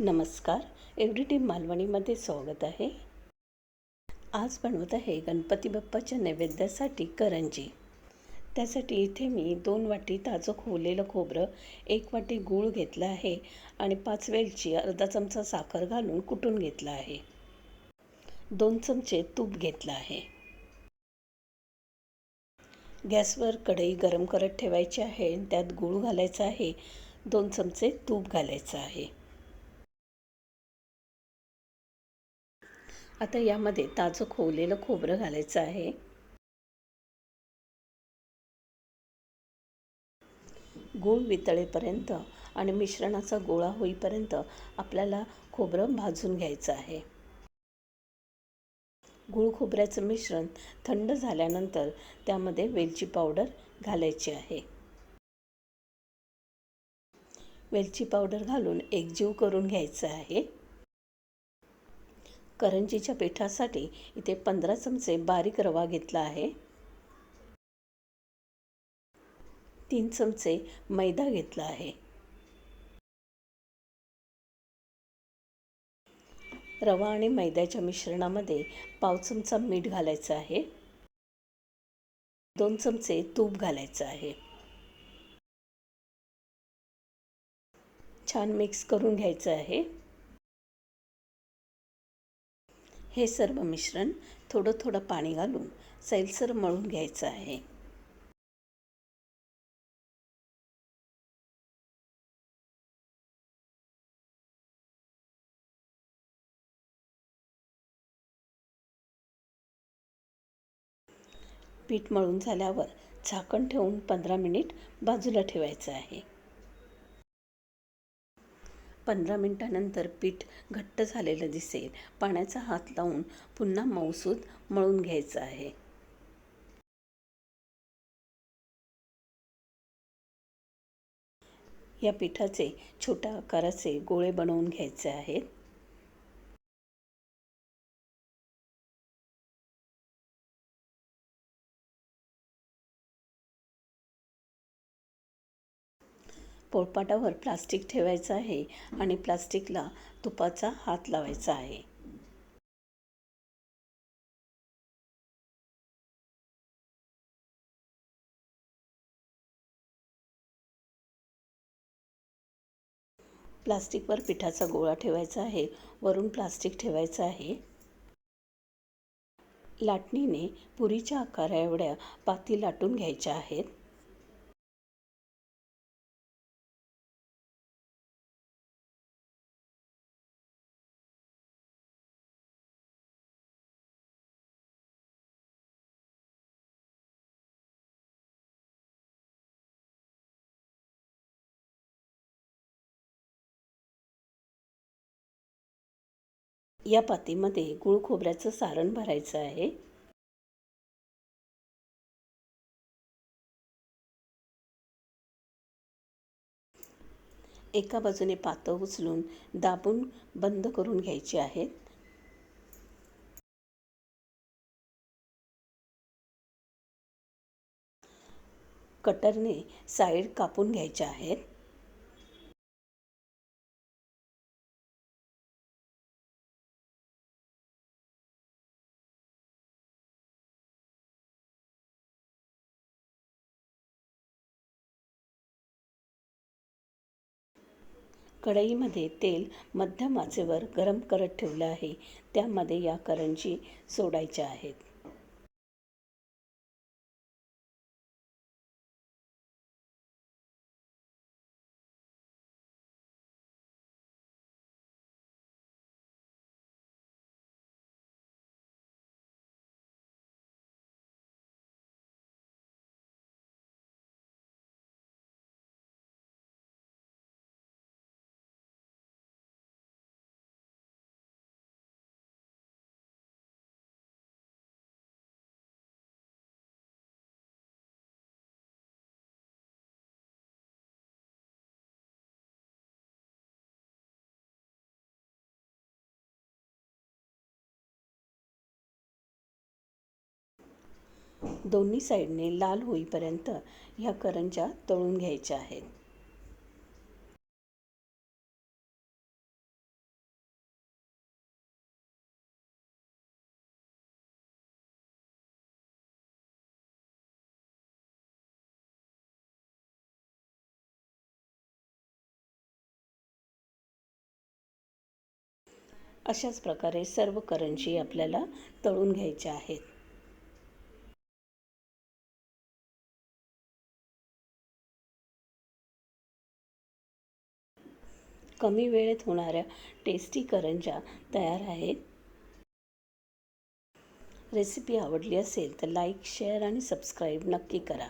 नमस्कार. एवढी टीम मालवणीमध्ये स्वागत आहे. आज बनवत आहे गणपती बाप्पाच्या नैवेद्यासाठी करंजी. त्यासाठी इथे मी दोन वाटी ताजं खोवलेलं खोबरं एक वाटी गूळ घेतला आहे आणि पाच वेलची अर्धा चमचा साखर घालून कुटून घेतला आहे. दोन चमचे तूप घेतलं आहे. गॅसवर कढई गरम करत ठेवायची आहे त्यात गूळ घालायचा आहे. दोन चमचे तूप घालायचं आहे. आता यामध्ये ताजं खोवलेलं खोबरं घालायचं आहे. गूळ वितळेपर्यंत आणि मिश्रणाचा गोळा होईपर्यंत आपल्याला खोबरं भाजून घ्यायचं आहे. गूळ खोबऱ्याचं मिश्रण थंड झाल्यानंतर त्यामध्ये वेलची पावडर घालायची आहे. वेलची पावडर घालून एकजीव करून घ्यायचं आहे. करंजीच्या पिठासाठी इथे पंधरा चमचे बारीक रवा घेतला आहे. तीन चमचे मैदा घेतला आहे. रवा आणि मैद्याच्या मिश्रणामध्ये पाव चमचा मीठ घालायचं आहे. दोन चमचे तूप घालायचं आहे. छान मिक्स करून घ्यायचं आहे. हे सर्व मिश्रण थोडं थोडं पाणी घालून सैलसर मळून घ्यायचं आहे. पीठ मळून झाल्यावर झाकण ठेवून पंधरा मिनिट बाजूला ठेवायचं आहे. पंधरा मिनटानंतर पीठ घट्ट झालेलं दिसेल. पाण्याचा हात लावून पुन्हा मऊसूद मळून घ्यायचं आहे. या पिठाचे छोट्या आकाराचे गोळे बनवून घ्यायचे आहेत. पोळपाटावर प्लास्टिक ठेवायचं आहे आणि प्लास्टिकला तुपाचा हात लावायचा आहे. प्लास्टिकवर पिठाचा गोळा ठेवायचा आहे. वरून प्लास्टिक ठेवायचं आहे. लाटणीने पुरीच्या आकारा एवढ्या पाती लाटून घ्यायच्या आहेत. या पातीमध्ये गुळ खोबऱ्याचं सारण भरायचं आहे. एका बाजूने पातं उचलून दाबून बंद करून घ्यायचे आहेत. कटरने साईड कापून घ्यायच्या आहेत. कढईमध्ये तेल मध्यम आचेवर गरम करत ठेवलं आहे. त्यामध्ये या करंजी सोडायच्या आहेत. दोन्ही साईडने लाल होईपर्यंत ह्या करंजा तळून घ्यायच्या आहेत. अशाच प्रकारे सर्व करंजी आपल्याला तळून घ्यायच्या आहेत. कमी वेळेत होणाऱ्या टेस्टी करंजा तयार आहेत. रेसिपी आवडली असेल तर लाईक शेअर आणि सबस्क्राईब नक्की करा.